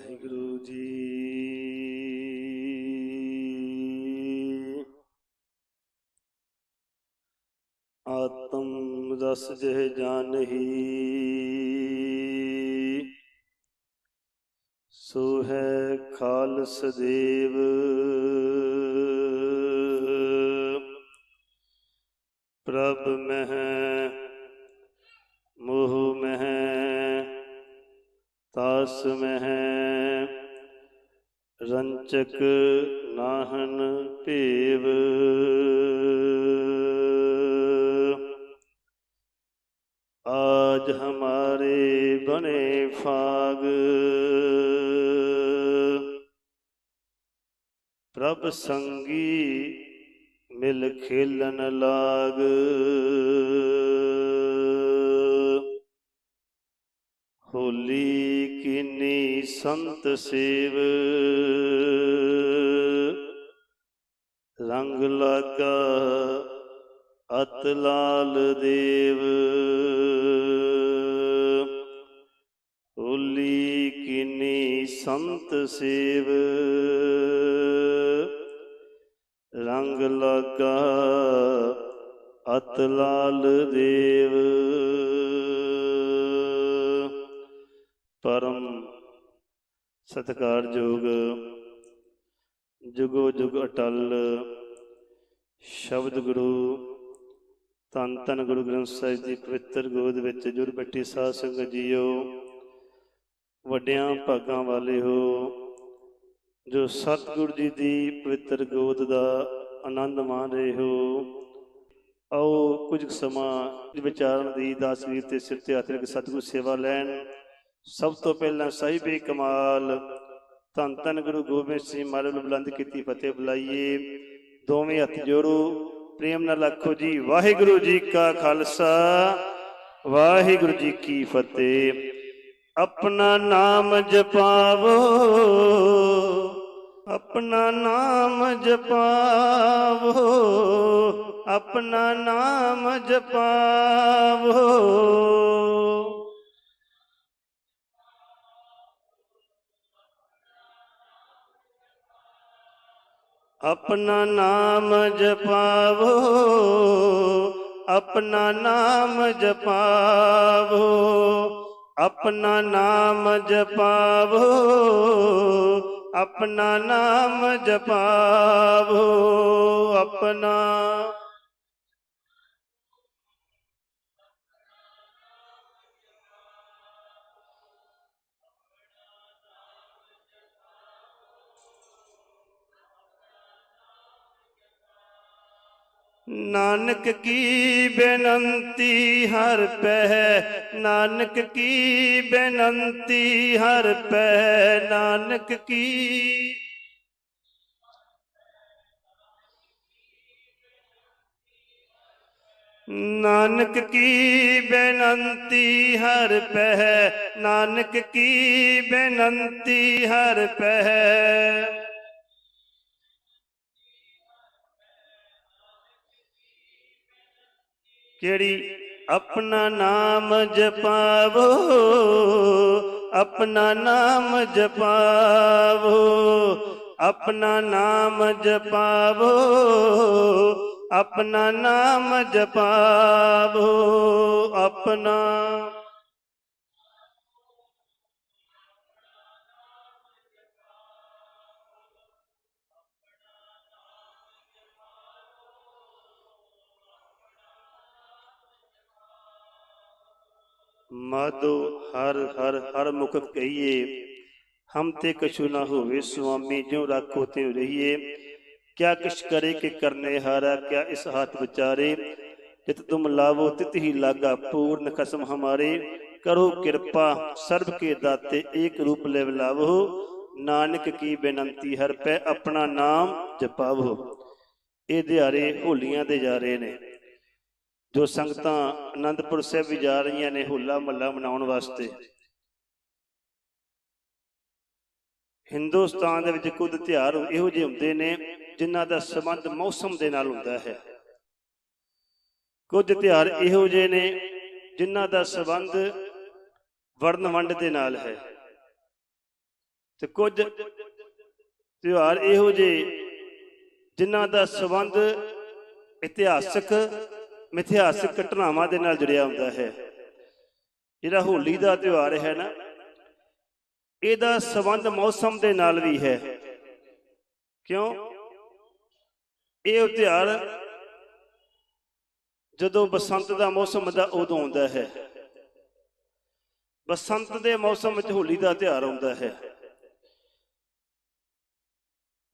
ਵਾਹਿਗੁਰੂ ਜੀ। ਆਤਮ ਰਸ ਜਹ ਜਾਨਹੀ ਸੋ ਹੈ ਖਾਲਸ ਦੇਵ। ਪ੍ਰਭ ਮਹਿ, ਮੋਹ ਮਹਿ, ਤਾਸ ਮਹਿ ਬਚਕ ਨਾਹਨ ਭੇਵ। ਆਜ ਹਮਾਰੇ ਬਣੇ ਫਾਗ। ਪ੍ਰਭ ਸੰਗੀ ਮਿਲ ਖੇਲਨ ਲਾਗ। ਹੋਲੀ ਕਿਨੀ ਸੰਤ ਸੇਵ। ਰੰਗ ਲਾਗਾ ਅਤ ਲਾਲ ਦੇਵ। ਹੋਲੀ ਕਿਨੀ ਸੰਤ ਸੇਵ। ਰੰਗ ਲਾਗਾ ਅਤ ਲਾਲ ਦੇਵ। ਪਰਮ ਸਤਿਕਾਰਯੋਗ ਜੁਗੋ, ਜੁਗ ਅਟਲ, ਸ਼ਬਦ ਗੁਰੂ, ਧੰਨ ਧੰਨ ਗੁਰੂ ਗ੍ਰੰਥ ਸਾਹਿਬ ਦੀ ਪਵਿੱਤਰ ਗੋਦ ਵਿੱਚ ਜੁੜ ਬੈਠੀ ਸਾਧ ਸੰਗਤ ਜੀਓ, ਵੱਡਿਆਂ ਭਾਗਾਂ ਵਾਲੇ ਹੋ, ਜੋ ਸਤਿਗੁਰੂ ਜੀ ਦੀ ਪਵਿੱਤਰ ਗੋਦ ਦਾ ਆਨੰਦ ਮਾਣ ਰਹੇ ਹੋ। ਆਓ ਕੁਝ ਕੁ ਸਮਾਂ ਵਿਚਾਰਨ ਦੀ ਦਾਸਵੀਰ ਤੇ ਸਿਰ ਤੇ ਹੱਥ ਰੱਖ ਸਤਿਗੁਰੂ ਸੇਵਾ ਲੈਣ। ਸਭ ਤੋਂ ਪਹਿਲਾਂ ਸਾਹਿਬੇ ਕਮਾਲ। ਧੰਨ ਧੰਨ ਗੁਰੂ ਗੋਬਿੰਦ ਸਿੰਘ ਮਹਾਰਾਜ ਨੂੰ ਬੁਲੰਦ ਕੀਤੀ ਫਤਿਹ ਬੁਲਾਈਏ। ਦੋਵੇਂ ਹੱਥ ਜੋੜੋ। ਪ੍ਰੇਮ ਨਾਲ ਆਖੋ ਜੀ, ਵਾਹਿਗੁਰੂ ਜੀ ਕਾ ਖਾਲਸਾ, ਵਾਹਿਗੁਰੂ ਜੀ ਕੀ ਫਤਿਹ। ਆਪਣਾ ਨਾਮ ਜਪਾਵੋ, ਆਪਣਾ ਨਾਮ ਜਪਾਵੋ, ਆਪਣਾ ਨਾਮ ਜਪਾਵੋ। ਆਪਣਾ ਨਾਮ ਜਪਾਵੋ ਆਪਣਾ ਨਾਮ ਜਪਾਵੋ ਆਪਣਾ ਨਾਮ ਜਪਾਵੋ ਆਪਣਾ ਨਾਮ ਜਪਾਵੋ ਆਪਣਾ ਨਾਨਕ ਕੀ ਬੇਨੰਤੀ ਹਰ ਪਹਿ, ਨਾਨਕ ਕੀ ਬੇਨੰਤੀ ਹਰ ਪਹਿ, ਨਾਨਕ ਕੀ ਨਾਨਕ ਕੀ ਬੇਨੰਤੀ ਹਰ ਪਹਿ, ਨਾਨਕ ਕੀ ਬੇਨੰਤੀ ਹਰ ਪਹਿ। ਕਿਹੜੀ? ਆਪਣਾ ਨਾਮ ਜਪਾਵੋ ਆਪਣਾ ਨਾਮ ਜਪਾਵੋ ਆਪਣਾ ਨਾਮ ਜਪਾਵੋ ਆਪਣਾ ਨਾਮ ਜਪਾਵੋ ਆਪਣਾ ਮਾਧੋ, ਹਰ ਹਰ ਹਰ ਮੁਖ ਕਹੀਏ। ਹਮ ਤੇ ਕਛੂ ਨਾ ਹੋਵੇ ਸੁਆਮੀ, ਜਿਉ ਰੱਖੋ ਤਿਉ ਰਹੀਏ। ਕਿਆ ਕਿਛ ਕਰੇ ਕਿ ਕਰਨੇ ਹਾਰਾ, ਕਿਆ ਇਸ ਹੱਥ ਵਿਚਾਰੇ। ਜਿਤ ਤੁਮ ਲਾਵੋ, ਤਿਤ ਹੀ ਲਾਗਾ ਪੂਰਨ ਖਸਮ ਹਮਾਰੇ। ਕਰੋ ਕਿਰਪਾ, ਸਰਬ ਕੇ ਦਾਤੇ ਏਕ ਰੂਪ ਲੈ ਲਾਵੋ। ਨਾਨਕ ਕੀ ਬੇਨੰਤੀ, ਹਰ ਪੈ ਆਪਣਾ ਨਾਮ ਜਪਾਵੋ। ਇਹ ਦਿਹਾੜੇ ਹੋਲੀਆਂ ਦੇ ਜਾ ਰਹੇ ਨੇ। ਜੋ ਸੰਗਤਾਂ ਆਨੰਦਪੁਰ ਸਾਹਿਬ ਵੀ ਜਾ ਰਹੀਆਂ ਨੇ ਹੋਲਾ ਮਹੱਲਾ ਮਨਾਉਣ ਵਾਸਤੇ। ਹਿੰਦੁਸਤਾਨ ਦੇ ਵਿੱਚ ਕੁਝ ਤਿਉਹਾਰ ਇਹੋ ਜਿਹੇ ਹੁੰਦੇ ਨੇ ਜਿਨ੍ਹਾਂ ਦਾ ਸੰਬੰਧ ਮੌਸਮ ਦੇ ਨਾਲ ਹੁੰਦਾ ਹੈ। ਕੁਝ ਤਿਉਹਾਰ ਇਹੋ ਜਿਹੇ ਨੇ ਜਿਨ੍ਹਾਂ ਦਾ ਸੰਬੰਧ ਵਰਨ ਵੰਡ ਦੇ ਨਾਲ ਹੈ। ਤੇ ਕੁਝ ਤਿਉਹਾਰ ਇਹੋ ਜਿਹੇ ਜਿਨ੍ਹਾਂ ਦਾ ਸੰਬੰਧ ਇਤਿਹਾਸਕ ਮਿਥਿਹਾਸਕ ਘਟਨਾਵਾਂ ਦੇ ਨਾਲ ਜੁੜਿਆ ਹੁੰਦਾ ਹੈ। ਜਿਹੜਾ ਹੋਲੀ ਦਾ ਤਿਉਹਾਰ ਹੈ ਨਾ, ਇਹਦਾ ਸੰਬੰਧ ਮੌਸਮ ਦੇ ਨਾਲ ਵੀ ਹੈ। ਕਿਉਂ? ਇਹ ਤਿਉਹਾਰ ਜਦੋਂ ਬਸੰਤ ਦਾ ਮੌਸਮ ਦਾ ਉਦੋਂ ਆਉਂਦਾ ਹੈ। ਬਸੰਤ ਦੇ ਮੌਸਮ ਵਿੱਚ ਹੋਲੀ ਦਾ ਤਿਉਹਾਰ ਆਉਂਦਾ ਹੈ।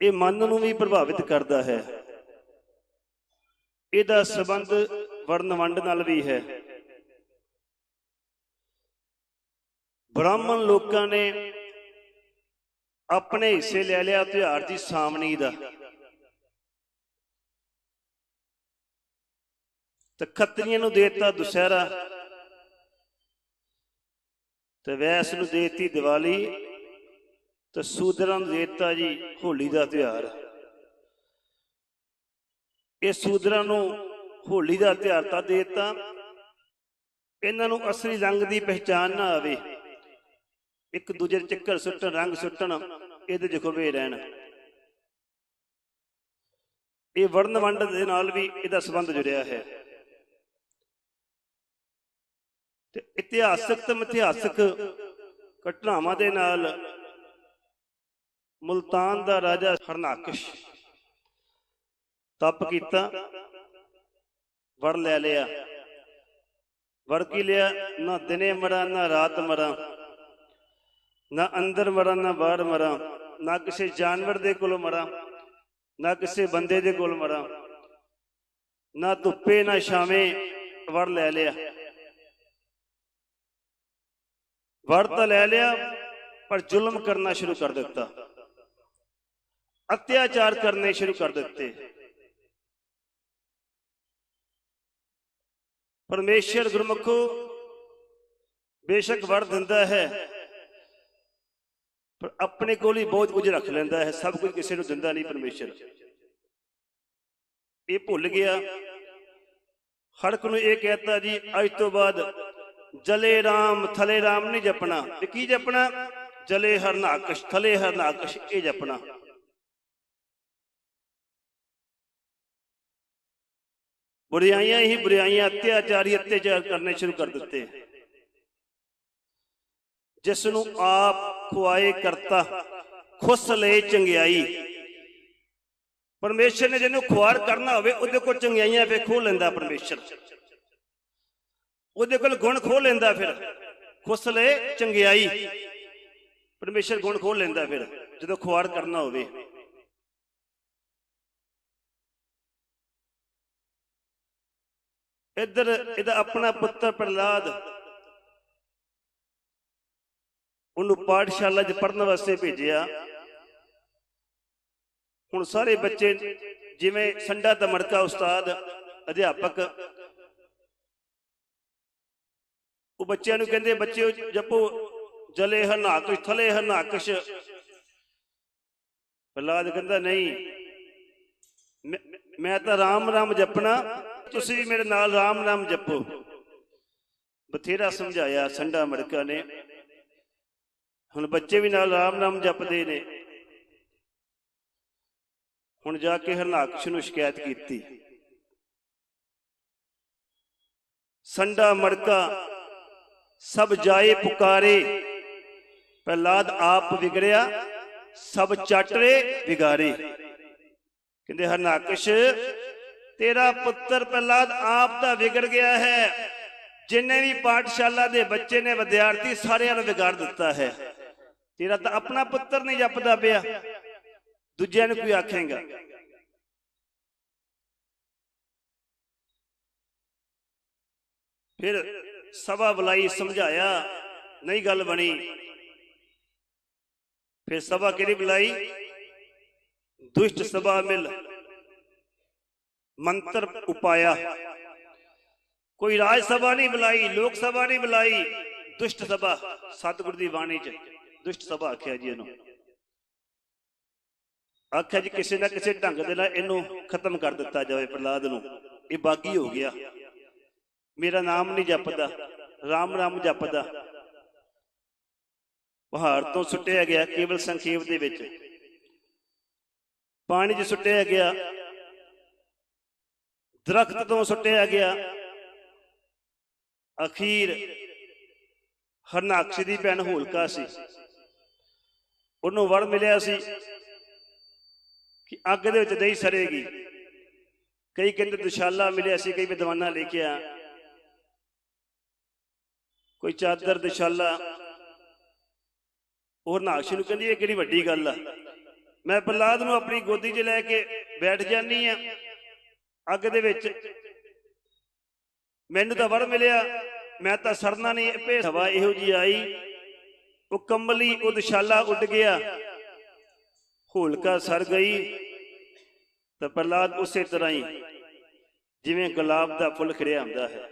ਇਹ ਮਨ ਨੂੰ ਵੀ ਪ੍ਰਭਾਵਿਤ ਕਰਦਾ ਹੈ। ਇਹਦਾ ਸੰਬੰਧ ਵਰਨ ਵੰਡ ਨਾਲ ਵੀ ਹੈ। ਬ੍ਰਾਹਮਣ ਲੋਕਾਂ ਨੇ ਆਪਣੇ ਹਿੱਸੇ ਲੈ ਲਿਆ ਤਿਉਹਾਰ ਦੀ ਸਾਮਣੀ ਦਾ। ਤੇ ਖੱਤਰੀਆਂ ਨੂੰ ਦੇਤਾ ਦੁਸਹਿਰਾ ਤੇ ਵੈਸ ਨੂੰ ਦੇਤੀ ਦੀਵਾਲੀ ਤੇ ਸੂਦਰਾਂ ਨੂੰ ਦੇਤਾ ਜੀ ਹੋਲੀ ਦਾ ਤਿਉਹਾਰ। ਇਹ ਸੂਦਰਾਂ ਨੂੰ ਹੋਲੀ ਦਾ ਤਿਉਹਾਰ ਤਾਂ ਦੇਤਾ। ਇਹਨਾਂ ਨੂੰ ਅਸਲੀ ਰੰਗ ਦੀ ਪਹਿਚਾਨ ਨਾ ਆਵੇ। ਇੱਕ ਦੂਜੇ ਦੇ ਚੱਕਰ ਸੁੱਟਣ, ਰੰਗ ਸੁੱਟਣ, ਇਹਦੇ ਚ ਰਹਿਣ। ਇਹ ਵਰਣ ਵੰਡ ਦੇ ਨਾਲ ਵੀ ਇਹਦਾ ਸੰਬੰਧ ਜੁੜਿਆ ਹੈ। ਤੇ ਇਤਿਹਾਸਕ ਤੇ ਮਿਥਿਹਾਸਕ ਘਟਨਾਵਾਂ ਦੇ ਨਾਲ ਮੁਲਤਾਨ ਦਾ ਰਾਜਾ ਹਰਨਾਕਸ਼ ਤਪ ਕੀਤਾ। ਵੜ ਲੈ ਲਿਆ। ਵਰ ਕੀ ਲਿਆ? ਨਾ ਦਿਨੇ ਮਰਾਂ, ਨਾ ਰਾਤ ਮਰਾਂ। ਨਾ ਅੰਦਰ ਮਰਾਂ, ਨਾ ਬਾਹਰ ਮਰਾਂ। ਨਾ ਕਿਸੇ ਜਾਨਵਰ ਦੇ ਕੋਲ ਮਰਾਂ। ਨਾ ਕਿਸੇ ਬੰਦੇ ਦੇ ਕੋਲ ਮਰਾਂ। ਨਾ ਧੁੱਪੇ, ਨਾ ਛਾਵੇਂ ਵੜ ਲੈ ਲਿਆ। ਵੜ ਤਾਂ ਲੈ ਲਿਆ, ਪਰ ਜ਼ੁਲਮ ਕਰਨਾ ਸ਼ੁਰੂ ਕਰ ਦਿੱਤਾ। ਅਤਿਆਚਾਰ ਕਰਨੇ ਸ਼ੁਰੂ ਕਰ ਦਿੱਤੇ। ਪਰਮੇਸ਼ਰ ਗੁਰਮੁਖੋ, ਬੇਸ਼ੱਕ ਵਰ ਦਿੰਦਾ ਹੈ। ਪਰ ਆਪਣੇ ਕੋਲ ਹੀ ਬਹੁਤ ਕੁਝ ਰੱਖ ਲੈਂਦਾ ਹੈ। ਸਭ ਕੁਝ ਕਿਸੇ ਨੂੰ ਦਿੰਦਾ ਨਹੀਂ ਪਰਮੇਸ਼ਰ। ਇਹ ਭੁੱਲ ਗਿਆ। ਹੜਕ ਨੂੰ ਇਹ ਕਹਿਤਾ ਜੀ, ਅੱਜ ਤੋਂ ਬਾਅਦ ਜਲੇ ਰਾਮ, ਥਲੇ ਰਾਮ ਨਹੀਂ ਜਪਣਾ। ਤੇ ਕੀ ਜਪਣਾ? ਜਲੇ ਹਰਨਾਕਸ਼ ਥਲੇ ਹਰਨਾਕਸ਼ ਇਹ ਜਪਣਾ। ਬੁਰਾਈਆਂ ਹੀ ਬੁਰਾਈਆਂ ਅਤਿਆਚਾਰੀ ਅਤਿਆਚਾਰ ਕਰਨੇ ਸ਼ੁਰੂ ਕਰ ਦਿੱਤੇ। ਜਿਸ ਨੂੰ ਆਪ ਖੁਆਏ ਕਰਤਾ, ਖੁਸ ਲਏ ਚੰਗਿਆਈ। ਪਰਮੇਸ਼ਰ ਨੇ ਜਿਹਨੂੰ ਖੁਆਰ ਕਰਨਾ ਹੋਵੇ, ਉਹਦੇ ਕੋਲ ਚੰਗਿਆਈਆਂ ਫੇ ਖੋ ਲੈਂਦਾ ਪਰਮੇਸ਼ਰ। ਉਹਦੇ ਕੋਲ ਗੁਣ ਖੋ ਲੈਂਦਾ ਫਿਰ, ਖੁਸ ਲਏ ਚੰਗਿਆਈ। ਪਰਮੇਸ਼ਰ ਗੁਣ ਖੋ ਲੈਂਦਾ ਫਿਰ, ਜਦੋਂ ਖੁਆਰ ਕਰਨਾ ਹੋਵੇ। ਇੱਧਰ ਇਹਦਾ ਆਪਣਾ ਪੁੱਤਰ ਪ੍ਰਹਲਾਦ। ਉਹਨੂੰ ਪਾਠਸ਼ਾਲਾ 'ਚ ਪੜਨ ਵਾਸਤੇ ਭੇਜਿਆ। ਹੁਣ ਸਾਰੇ ਬੱਚੇ ਜਿਵੇਂ ਸੰਡਾ ਦਾ ਮੜਕਾ ਉਸਤਾਦ, ਅਧਿਆਪਕ, ਉਹ ਬੱਚਿਆਂ ਨੂੰ ਕਹਿੰਦੇ, ਬੱਚਿਓ, ਜਪੋ, ਜਲੇ ਹਰਨਾਕਸ਼ ਥਲੇ ਹਰਨਾਕਸ਼ ਪ੍ਰਹਲਾਦ ਕਹਿੰਦਾ, ਨਹੀਂ, ਮੈਂ ਤਾਂ ਰਾਮ ਰਾਮ ਜਪਣਾ ਤੁਸੀਂ ਵੀ ਮੇਰੇ ਨਾਲ ਰਾਮ ਨਾਮ ਜਪੋ। ਬਥੇਰਾ ਸਮਝਾਇਆ, ਸੰਡਾ ਮੜਕਾ ਨੇ। ਹੁਣ ਬੱਚੇ ਵੀ ਨਾਲ ਰਾਮ ਨਾਮ ਜਪਦੇ ਨੇ। ਹੁਣ ਜਾ ਕੇ ਹਰਨਾਕਸ਼ ਨੂੰ ਸ਼ਿਕਾਇਤ ਕੀਤੀ। ਸੰਡਾ ਮੜਕਾ, ਸਭ ਜਾਏ ਪੁਕਾਰੇ, ਪ੍ਰਹਲਾਦ ਆਪ ਵਿਗੜਿਆ, ਸਭ ਚਾਟਰੇ ਵਿਗਾਰੇ। ਕਹਿੰਦੇ, ਹਰਨਾਕਸ਼ ਤੇਰਾ ਪੁੱਤਰ ਪ੍ਰਹਲਾਦ ਆਪ ਦਾ ਵਿਗੜ ਗਿਆ ਹੈ। ਜਿੰਨੇ ਵੀ ਪਾਠਸ਼ਾਲਾ ਦੇ ਬੱਚੇ ਨੇ ਵਿਦਿਆਰਥੀ ਸਾਰਿਆਂ ਨੂੰ ਵਿਗਾੜ ਦਿੱਤਾ ਹੈ। ਤੇਰਾ ਤਾਂ ਆਪਣਾ ਪੁੱਤਰ ਨਹੀਂ ਜਪਦਾ ਪਿਆ। ਦੂਜਿਆਂ ਨੂੰ ਕੋਈ ਆਖੇਗਾ? ਫਿਰ ਸਭਾ ਬੁਲਾਈ, ਸਮਝਾਇਆ, ਨਹੀਂ ਗੱਲ ਬਣੀ। ਫਿਰ ਸਭਾ ਕਿਹੜੀ ਬੁਲਾਈ? ਦੁਸ਼ਟ ਸਭਾ ਮਿਲ। ਮੰਤਰ ਉਪਾਇਆ। ਕੋਈ ਰਾਜ ਸਭਾ ਨਹੀਂ ਬੁਲਾਈ, ਲੋਕ ਸਭਾ ਨਹੀਂ ਬੁਲਾਈ, ਦੁਸ਼ਟ ਸਭਾ, ਸਤਿਗੁਰ ਦੀ ਬਾਣੀ ਚ ਦੁਸ਼ਟ ਸਭਾ ਆਖਿਆ ਜੀ ਇਹਨੂੰ। ਆਖਿਆ ਜੀ ਕਿਸੇ ਨਾ ਕਿਸੇ ਢੰਗ ਦੇ ਨਾਲ ਇਹਨੂੰ ਖਤਮ ਕਰ ਦਿੱਤਾ ਜਾਵੇ ਪ੍ਰਲਾਦ ਨੂੰ। ਇਹ ਬਾਗੀ ਹੋ ਗਿਆ। ਮੇਰਾ ਨਾਮ ਨਹੀਂ ਜਪਦਾ, ਰਾਮ ਰਾਮ ਜਪਦਾ। ਪਹਾੜ ਤੋਂ ਸੁੱਟਿਆ ਗਿਆ, ਕੇਵਲ ਸੰਖੇਪ ਦੇ ਵਿੱਚ। ਪਾਣੀ 'ਚ ਸੁੱਟਿਆ ਗਿਆ ਦਰਖਤ ਤੋਂ ਸੁੱਟਿਆ ਗਿਆ। ਅਖੀਰ ਹਰਨਾਕਸ਼ ਦੀ ਭੈਣ ਹੋਲਕਾ ਸੀ। ਉਹਨੂੰ ਵਰ ਮਿਲਿਆ ਸੀ ਕਿ ਅੱਗ ਦੇ ਵਿੱਚ ਨਹੀਂ ਸਰੇਗੀ ਕਈ ਕਹਿੰਦੇ ਦੁਸ਼ਾਲਾ ਮਿਲਿਆ ਸੀ, ਕਈ ਵਿਦਵਾਨਾਂ ਲਿਖਿਆ ਕੋਈ ਚਾਦਰ, ਦੁਸ਼ਾਲਾ। ਉਹ ਹਰਨਾਕਸ਼ ਨੂੰ ਕਹਿੰਦੀ, ਇਹ ਕਿਹੜੀ ਵੱਡੀ ਗੱਲ ਆ? ਮੈਂ ਪ੍ਰਲਾਦ ਨੂੰ ਆਪਣੀ ਗੋਦੀ 'ਚ ਲੈ ਕੇ ਬੈਠ ਜਾਨੀ ਆ। ਅੱਗ ਦੇ ਵਿੱਚ ਮੈਨੂੰ ਤਾਂ ਵਰ ਮਿਲਿਆ, ਮੈਂ ਤਾਂ ਸਰਨਾ ਨਹੀਂ ਭੇ ਹਵਾ ਇਹੋ ਜੀ ਆਈ। ਉਹ ਕੰਬਲੀ ਉਹ ਦੁਸ਼ਾਲਾ ਉੱਡ ਗਿਆ। ਹੋਲਕਾ ਸਰ ਗਈ। ਤਾਂ ਪ੍ਰਲਾਦ ਉਸੇ ਤਰ੍ਹਾਂ ਹੀ ਜਿਵੇਂ ਗੁਲਾਬ ਦਾ ਫੁੱਲ ਖਿੜਿਆ ਹੁੰਦਾ ਹੈ।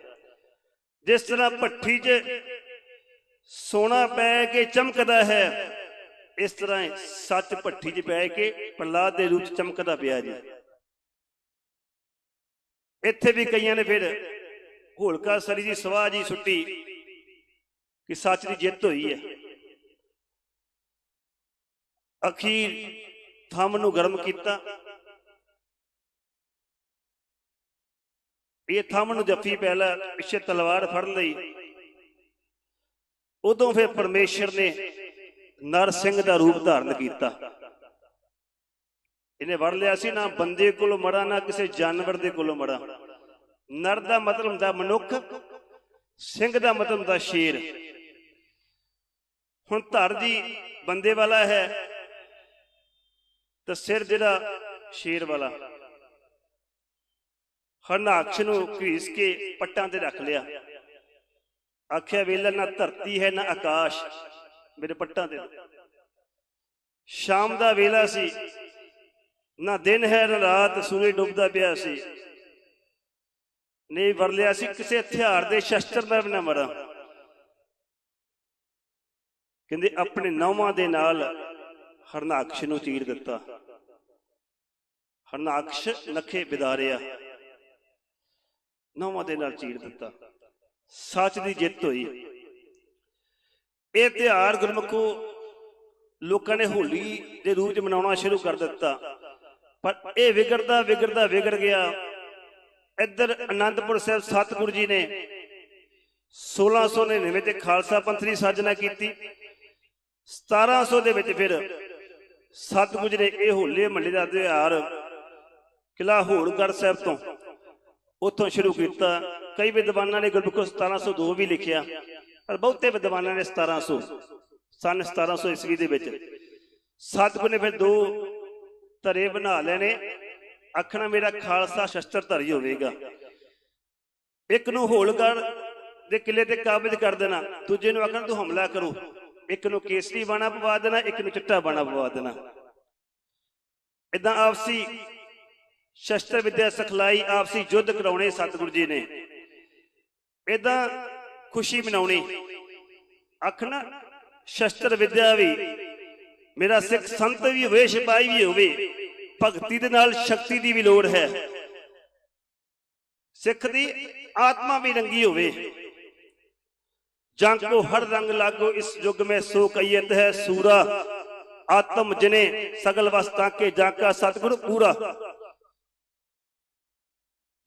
ਜਿਸ ਤਰ੍ਹਾਂ ਭੱਠੀ 'ਚ ਸੋਨਾ ਪੈ ਕੇ ਚਮਕਦਾ ਹੈ, ਇਸ ਤਰ੍ਹਾਂ ਸੱਚ ਭੱਠੀ 'ਚ ਪੈ ਕੇ ਪ੍ਰਲਾਦ ਦੇ ਰੂਪ 'ਚ ਚਮਕਦਾ ਪਿਆ ਜੀ। ਇੱਥੇ ਵੀ ਕਈਆਂ ਨੇ ਫਿਰ ਹੋਲਕਾ ਸਰੀ ਦੀ ਸਵਾਹ ਜੀ ਸੁੱਟੀ ਕਿ ਸੱਚ ਦੀ ਜਿੱਤ ਹੋਈ ਹੈ। ਅਖੀਰ ਥੰਮ ਨੂੰ ਗਰਮ ਕੀਤਾ। ਇਹ ਥੰਮ ਨੂੰ ਜੱਫੀ ਪਹਿਲਾਂ ਪਿੱਛੇ ਤਲਵਾਰ ਫੜ ਲਈ। ਉਦੋਂ ਫਿਰ ਪਰਮੇਸ਼ਰ ਨੇ ਨਰ ਸਿੰਘ ਦਾ ਰੂਪ ਧਾਰਨ ਕੀਤਾ। ਇਹਨੇ ਵੜ ਲਿਆ ਸੀ, ਨਾ ਬੰਦੇ ਕੋਲੋਂ ਮੜਾ, ਨਾ ਕਿਸੇ ਜਾਨਵਰ ਦੇ ਕੋਲੋਂ ਮੜਾ। ਨਰ ਦਾ ਮਤਲਬ ਹੁੰਦਾ ਮਨੁੱਖ, ਸਿੰਘ ਦਾ ਮਤਲਬ ਹੁੰਦਾ ਸ਼ੇਰ। ਹੁਣ ਧਰ ਜੀ ਬੰਦੇ ਵਾਲਾ ਹੈ, ਤੇ ਸਿਰ ਜਿਹੜਾ ਸ਼ੇਰ ਵਾਲਾ। ਹਰਨਾਕਸ਼ ਨੂੰ ਘੀਸ ਕੇ ਪੱਟਾਂ ਤੇ ਰੱਖ ਲਿਆ। ਆਖਿਆ, ਵੇਲਾ, ਨਾ ਧਰਤੀ ਹੈ, ਨਾ ਆਕਾਸ਼। ਮੇਰੇ ਪੱਟਾਂ ਤੇ। ਸ਼ਾਮ ਦਾ ਵੇਲਾ ਸੀ। ਨਾ ਦਿਨ ਹੈ, ਨਾ ਰਾਤ ਸੂਰਜ ਡੁੱਬਦਾ ਪਿਆ ਸੀ। ਨਹੀਂ ਵਰ ਲਿਆ ਸੀ ਕਿਸੇ ਹਥਿਆਰ ਦੇ ਸ਼ਸਤਰ ਨਾਲ ਵੀ ਨਾ ਮਰਾਂ। ਕਹਿੰਦੇ ਆਪਣੇ ਨੌਵਾਂ ਦੇ ਨਾਲ ਹਰਨਾਕਸ਼ ਨੂੰ ਚੀਰ ਦਿੱਤਾ। ਹਰਨਾਕਸ਼ ਨਖੇ ਬਿਦਾਰਿਆ। ਨੌਵਾਂ ਦੇ ਨਾਲ ਚੀਰ ਦਿੱਤਾ। ਸੱਚ ਦੀ ਜਿੱਤ ਹੋਈ। ਇਹ ਤਿਉਹਾਰ ਗੁਰਮੁਖੋ ਲੋਕਾਂ ਨੇ ਹੋਲੀ ਦੇ ਰੂਪ ਚ ਮਨਾਉਣਾ ਸ਼ੁਰੂ ਕਰ ਦਿੱਤਾ। ਪਰ ਇਹ ਵਿਗੜਦਾ ਵਿਗੜਦਾ, ਵਿਗੜ ਗਿਆ। ਇੱਧਰ ਅਨੰਦਪੁਰ ਸਾਹਿਬ ਸਤਿਗੁਰੂ ਜੀ ਨੇ 1699 ਤੇ ਖਾਲਸਾ ਪੰਥ ਦੀ ਸਾਜਨਾ ਕੀਤੀ। 1700 ਦੇ ਵਿੱਚ ਫਿਰ ਸਤਿਗੁਰੂ ਨੇ ਇਹ ਹੋਲੇ ਮਹੱਲੇ ਦਾ ਤਿਉਹਾਰ ਕਿਲਾ ਹੋੜਗੜ ਸਾਹਿਬ ਤੋਂ ਉੱਥੋਂ ਸ਼ੁਰੂ ਕੀਤਾ। ਕਈ ਵਿਦਵਾਨਾਂ ਨੇ ਗੁਰਮੁਖ 1702 ਵੀ ਲਿਖਿਆ, ਪਰ ਬਹੁਤੇ ਵਿਦਵਾਨਾਂ ਨੇ 1700 ਸਨ 1700 ਈਸਵੀ ਦੇ ਵਿੱਚ। ਸਤਿਗੁਰੂ ਨੇ ਫਿਰ ਦੋ ਧਰੇ ਬਣਾ ਲੈਣੇ। ਆਖਣਾ ਮੇਰਾ ਖਾਲਸਾ ਸ਼ਸਤਰ ਧਰੀ ਹੋਵੇਗਾ। ਇੱਕ ਨੂੰ ਹੋਲਗੜ ਦੇ ਕਿਲੇ ਤੇ ਕਾਬਜ਼ ਕਰ ਦੇਣਾ, ਦੂਜੇ ਨੂੰ ਆਖਣਾ ਤੂੰ ਹਮਲਾ ਕਰੋ। ਇੱਕ ਨੂੰ ਕੇਸਰੀ ਬਾਣਾ ਪਵਾ ਦੇਣਾ, ਇੱਕ ਨੂੰ ਚਿੱਟਾ ਬਾਣਾ ਪਵਾ ਦੇਣਾ। ਇਦਾਂ ਆਪਸੀ ਸ਼ਸਤਰ ਵਿਦਿਆ ਸਿਖਲਾਈ, ਆਪਸੀ ਯੁੱਧ ਕਰਾਉਣੇ ਸਤਿਗੁਰੂ ਜੀ ਨੇ। ਇਦਾਂ ਖੁਸ਼ੀ ਮਨਾਉਣੀ। ਆਖਣਾ ਸ਼ਸਤਰ ਵਿਦਿਆ ਵੀ ਮੇਰਾ ਸਿੱਖ ਸੰਤ ਵੀ ਹੋਵੇ, ਸਿਪਾਹੀ ਵੀ ਹੋਵੇ, ਭਗਤੀ ਦੇ ਨਾਲ ਸ਼ਕਤੀ ਦੀ ਵੀ ਲੋੜ ਹੈ। ਸਿੱਖ ਦੀ ਆਤਮਾ ਵੀ ਰੰਗੀ ਹੋਵੇ। ਜੰਗ ਕੋ ਹਰ ਰੰਗ ਲਾਗੋ, ਇਸ ਯੁਗ में ਸੋ ਕਈਤ ਹੈ, ਸੂਰਾ, ਆਤਮ ਜਨੇ ਸਗਲ ਵਸਤਾਂ ਕੇ ਜਾਕਾ ਸਤਿਗੁਰ ਪੂਰਾ।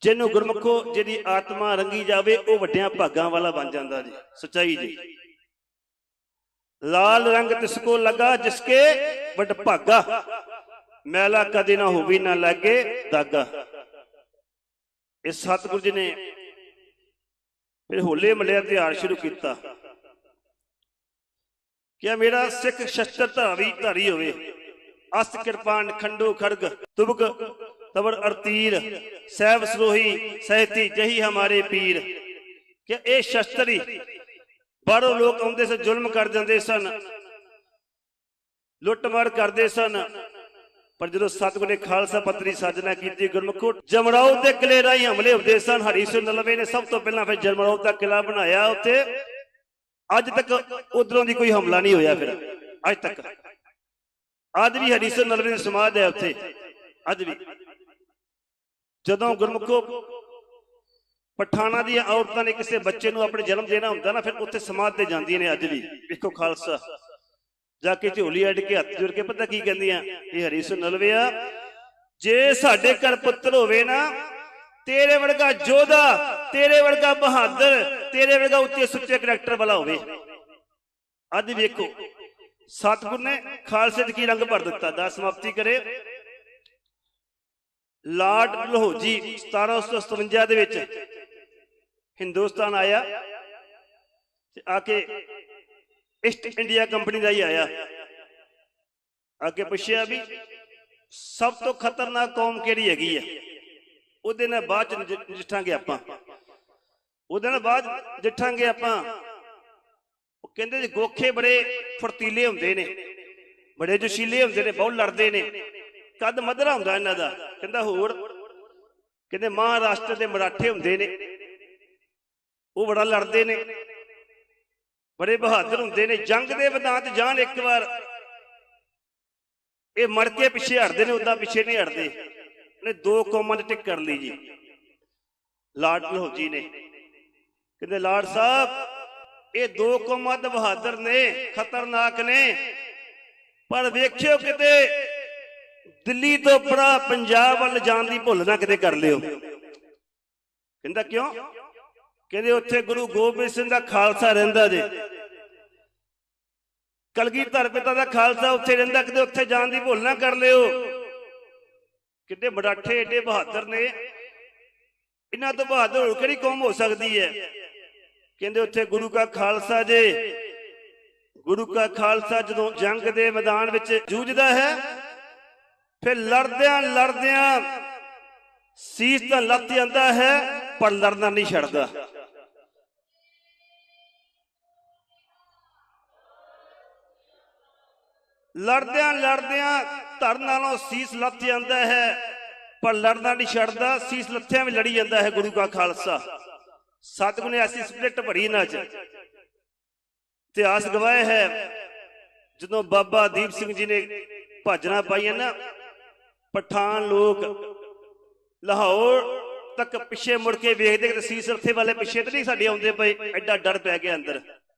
ਜਿਹਨੂੰ ਗੁਰਮੁਖੋ ਜਿਹਦੀ ਆਤਮਾ ਰੰਗੀ ਜਾਵੇ, ਉਹ ਵੱਡਿਆਂ ਭਾਗਾਂ ਵਾਲਾ ਬਣ ਜਾਂਦਾ ਜੀ। ਸਚਾਈ ਜੀ। ਲਾਲ ਰੰਗ ਤਿਸ ਕੋ ਲਗਾ ਜਿਸਕੇ ਵੱਡ ਭਾਗਾ ਮੈਲਾ ਕਦੇ ਨਾ ਹੋਵੀ, ਨਾ ਲੱਗੇ ਦਾਗਾ। ਇਹ ਸਤਿਗੁਰੂ ਜੀ ਨੇ ਫਿਰ ਹੋਲੇ ਮਹੱਲੇ ਤਿਉਹਾਰ ਸ਼ੁਰੂ ਕੀਤਾ। ਕਿ ਮੇਰਾ ਸਿੱਖ ਸ਼ਸਤਰ ਧਾਰੀ ਧਾਰੀ ਹੋਵੇ। ਅਸਤ ਕਿਰਪਾਨ, ਖੰਡੋ ਖੜਗ, ਤੁਬਕ ਤਬਰ ਅਰਤੀਰ, ਸਹਿਬ ਸਰੋਹੀ ਸਹਿਤੀ ਜਹੀ ਹਮਾਰੇ ਪੀਰ। ਕਿ ਇਹ ਸ਼ਸਤਰੀ ਬਾਹਰੋਂ ਲੋਕ ਆਉਂਦੇ ਸਨ, ਜ਼ੁਲਮ ਕਰ ਜਾਂਦੇ ਸਨ। ਲੁੱਟਮਾਰ ਕਰਦੇ ਸਨ। ਪਰ ਜਦੋਂ ਸਤਿਗੁਰ ਨੇ ਖਾਲਸਾ ਪੱਤਰੀ ਸਾਜਨਾ ਕੀਤੀ, ਗੁਰਮੁਖੋ, ਜਮਰਾਓ ਦੇ ਕਿਲੇ ਰਾਹੀਂ ਹਮਲੇ ਹੁੰਦੇ ਸਨ। ਹਰੀ ਸਿੰਘ ਨਲਵੇ ਨੇ ਸਭ ਤੋਂ ਪਹਿਲਾਂ ਫਿਰ ਜਮਰਾਓ ਦਾ ਕਿਲਾ ਬਣਾਇਆ ਉੱਥੇ। ਅੱਜ ਤੱਕ ਉਧਰੋਂ ਦੀ ਕੋਈ ਹਮਲਾ ਨਹੀਂ ਹੋਇਆ ਫਿਰ। ਅੱਜ ਤੱਕ। ਅੱਜ ਵੀ ਹਰੀ ਸਿੰਘ ਨਲਵੇ ਦੀ ਸਮਾਧ ਹੈ ਉੱਥੇ। ਅੱਜ ਵੀ। ਜਦੋਂ ਗੁਰਮੁਖੋ ਪਠਾਣਾ ਦੀਆਂ ਔਰਤਾਂ ਨੇ ਕਿਸੇ ਬੱਚੇ ਨੂੰ ਆਪਣੇ ਜਨਮ ਦੇਣਾ ਹੁੰਦਾ ਨਾ, ਫਿਰ ਉੱਥੇ ਸਮਾਧ ਤੇ ਜਾਂਦੀਆਂ ਨੇ ਅੱਜ ਵੀ। ਵੇਖੋ ਖਾਲਸਾ। ਜਾ ਕੇ ਝੋਲੀ ਅੱਡ ਕੇ ਹੱਥ ਜੋੜ ਕੇ ਪਤਾ ਕੀ ਕਹਿੰਦੀਆਂ, ਇਹ ਹਰੀ ਨਲਵਿਆ, ਜੇ ਸਾਡੇ ਘਰ ਪੁੱਤਰ ਹੋਵੇ ਨਾ, ਤੇਰੇ ਵਰਗਾ ਜੋਧਾ ਤੇਰੇ ਵਰਗਾ ਬਹਾਦਰ, ਤੇਰੇ ਵਰਗਾ ਉੱਚੇ ਸੁੱਚੇ ਕਰੈਕਟਰ ਵਾਲਾ ਹੋਵੇ। ਅੱਜ ਵੇਖੋ, ਸਤਿਗੁਰ ਨੇ ਖਾਲਸੇ ਚ ਕੀ ਰੰਗ ਭਰ ਦਿੱਤਾ? ਦਾ ਸਮਾਪਤੀ ਕਰੇ। ਲਾਰਡ ਲਹੋਜੀ 1757 ਦੇ ਵਿੱਚ ਹਿੰਦੁਸਤਾਨ ਆਇਆ ਤੇ ਆ ਕੇ ਈਸਟ ਇੰਡੀਆ ਕੰਪਨੀ ਦਾ ਹੀ ਆਇਆ। ਅੱਗੇ ਪੁੱਛਿਆ ਵੀ ਸਭ ਤੋਂ ਖਤਰਨਾਕ ਕੌਮ ਕਿਹੜੀ ਹੈਗੀ ਹੈ ਉਹਦੇ ਨਾਲ ਬਾਅਦ ਚ ਜਿੱਠਾਂਗੇ ਆਪਾਂ। ਉਹਦੇ ਨਾਲ ਬਾਅਦ ਜਿੱਠਾਂਗੇ ਆਪਾਂ। ਉਹ ਕਹਿੰਦੇ ਜੀ ਗੋਖੇ ਬੜੇ ਫਰਤੀਲੇ ਹੁੰਦੇ ਨੇ। ਬੜੇ ਜੋਸ਼ੀਲੇ ਹੁੰਦੇ ਨੇ, ਬਹੁਤ ਲੜਦੇ ਨੇ। ਕੱਦ ਮਧਰਾ ਹੁੰਦਾ ਇਹਨਾਂ ਦਾ। ਕਹਿੰਦਾ ਹੋਰ। ਕਹਿੰਦੇ ਮਹਾਰਾਸ਼ਟਰ ਦੇ ਮਰਾਠੇ ਹੁੰਦੇ ਨੇ। ਉਹ ਬੜਾ ਲੜਦੇ ਨੇ। ਬੜੇ ਬਹਾਦਰ ਹੁੰਦੇ ਨੇ। ਜੰਗ ਦੇ ਮੈਦਾਨ 'ਚ ਜਾਣ ਇੱਕ ਵਾਰ। ਇਹ ਮਰ ਕੇ ਪਿੱਛੇ ਹਟਦੇ ਨੇ ਉਦਾਂ ਪਿੱਛੇ ਨਹੀਂ ਹਟਦੇ। ਨੇ ਦੋ ਕੌਮਾਂ ਚ ਟਿਕ ਕਰ ਲਈ ਜੀ। ਲਾਡ ਲਹੌਜੀ ਨੇ। ਕਹਿੰਦੇ ਲਾਡ ਸਾਹਿਬ, ਇਹ ਦੋ ਕੌਮਾਂ ਦੇ ਬਹਾਦਰ ਨੇ, ਖਤਰਨਾਕ ਨੇ। ਪਰ ਵੇਖਿਓ ਕਿਤੇ ਦਿੱਲੀ ਤੋਂ ਪਰਾ ਪੰਜਾਬ ਵੱਲ ਜਾਣ ਦੀ ਭੁੱਲ ਨਾ ਕਿਤੇ ਕਰ ਲਿਓ। ਕਹਿੰਦਾ, ਕਿਉਂ? ਕਹਿੰਦੇ ਉੱਥੇ ਗੁਰੂ ਗੋਬਿੰਦ ਸਿੰਘ ਦਾ ਖਾਲਸਾ ਰਹਿੰਦਾ ਜੇ। ਕਲਗੀਧਰ ਪਿਤਾ ਦਾ ਖਾਲਸਾ ਉੱਥੇ ਰਹਿੰਦਾ ਕਿਤੇ ਉੱਥੇ ਜਾਣ ਦੀ ਭੁੱਲ ਨਾ ਕਰ ਲਿਓ। ਕਿਤੇ ਮਰਾਠੇ ਏਡੇ ਬਹਾਦਰ ਨੇ। ਇਹਨਾਂ ਤੋਂ ਬਹਾਦਰ ਹੋਰ ਕਿਹੜੀ ਕੌਮ ਹੋ ਸਕਦੀ ਹੈ? ਕਹਿੰਦੇ ਉੱਥੇ ਗੁਰੂ ਕਾ ਖਾਲਸਾ ਜੇ। ਗੁਰੂ ਕਾ ਖਾਲਸਾ ਜਦੋਂ ਜੰਗ ਦੇ ਮੈਦਾਨ ਵਿੱਚ ਜੂਝਦਾ ਹੈ, ਫਿਰ ਲੜਦਿਆਂ ਲੜਦਿਆਂ ਸੀਸ ਤਾਂ ਲੱਤ ਜਾਂਦਾ ਹੈ, ਪਰ ਲੜਨਾ ਨਹੀਂ ਛੱਡਦਾ। ਲੜਦਿਆਂ ਲੜਦਿਆਂ ਧਰ ਨਾਲੋਂ ਸੀਸ ਲੱਥ ਜਾਂਦਾ ਹੈ, ਪਰ ਲੜਨਾ ਨਹੀਂ ਛੱਡਦਾ, ਸੀਸ ਲੱਥਿਆਂ ਵੀ ਲੜੀ ਜਾਂਦਾ ਹੈ ਗੁਰੂ ਕਾ ਖਾਲਸਾ। ਸਤਿਗੁਰ ਨੇ ਐਸੀ ਸਪਲਿਟ ਭਰੀ ਨਾ ਚ। ਇਤਿਹਾਸ ਗਵਾਹ ਹੈ, ਜਦੋਂ ਬਾਬਾ ਦੀਪ ਸਿੰਘ ਜੀ ਨੇ ਭਾਜਣਾ ਪਾਈਆਂ ਨਾ, ਪਠਾਨ ਲੋਕ ਲਾਹੌਰ ਤੱਕ ਪਿੱਛੇ ਮੁੜ ਕੇ ਵੇਖਦੇ ਕਿ ਸੀਸ ਰੱਥੇ ਵਾਲੇ ਪਿੱਛੇ ਤੇ ਨਹੀਂ ਸਾਡੇ ਆਉਂਦੇ ਪਏ, ਐਡਾ ਡਰ ਪੈ ਗਿਆ ਅੰਦਰ।